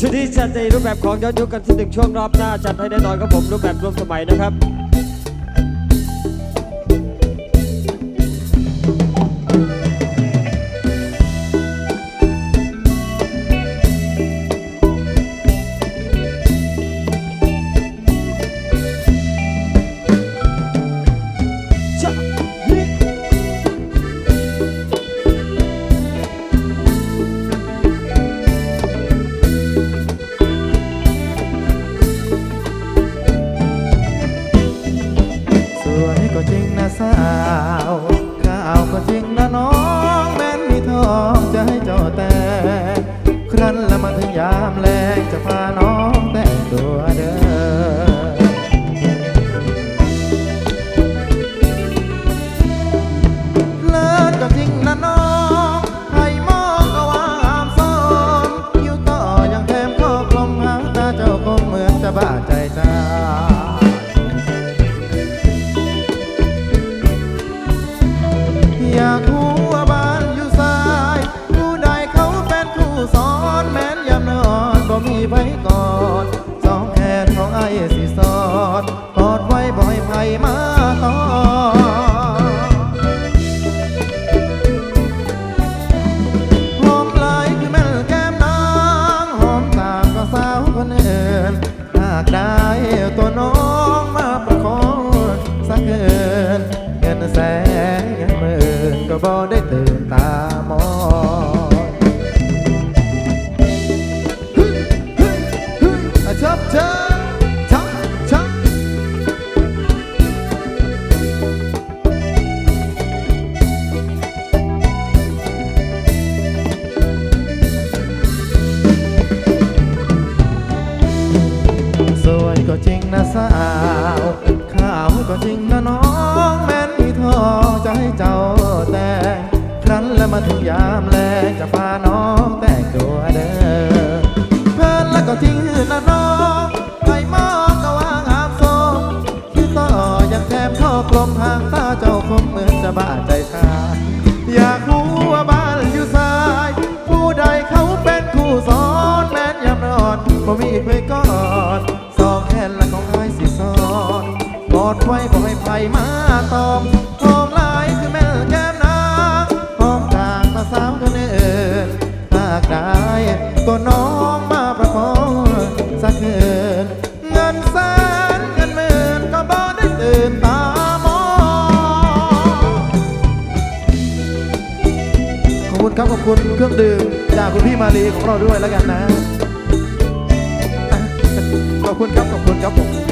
ชุดที่จัดในรูปแบบของย้อนยุคกันที่หนึ่งช่วงรอบหน้าจัดให้แน่นอนครับผมรูปแบบรวมสมัยนะครับ น้องแม่นมีทองจะให้เจ้าแต่ ครั้นละมาถึงยามแลงจะพาน้อง บ่มีไผกอดสองแขนของไอ้ายสิสอดกอดไว้บ่ให้ไผมาตอหอมลายคือแม่นแก้มนางหอมตามก็สาวคนอื่นหากได้ตัวน้องมาประคองสักเกินเงินแสนเงินหมื่นก็บ่ได้ตื่น เชิญชับชับสวยก็จริงนะสาวข้าวก็จริงนะน้องแม้นมีทองจะให้เจ้าแต่งครั้นแล้วมาถึงยามแลงจะพาน้องแต่งตัวเดินเพื่อนแล้วก็จริงนะน้อง มทางตาเจ้าคงเหมือนจะบ้าใจชา อยากรู้ว่าบ้านอยู่สาย ผู้ใดเขาเป็นคู่สอนแม้นยามนอนบ่มีเพื่อนกอดสองแขนและของไอ้ายสิสอนกอดไว้บ่ให้ไผมาตอมหอมลายคือแม่แก้มนางหอมกลางมาสาวคนอื่นหากได้ตัวน้อง คุณครับขอบคุณเครื่องดื่มจากคุณพี่มาลีของเราด้วยแล้วกันนะ ขอบคุณครับ ขอบคุณครับผม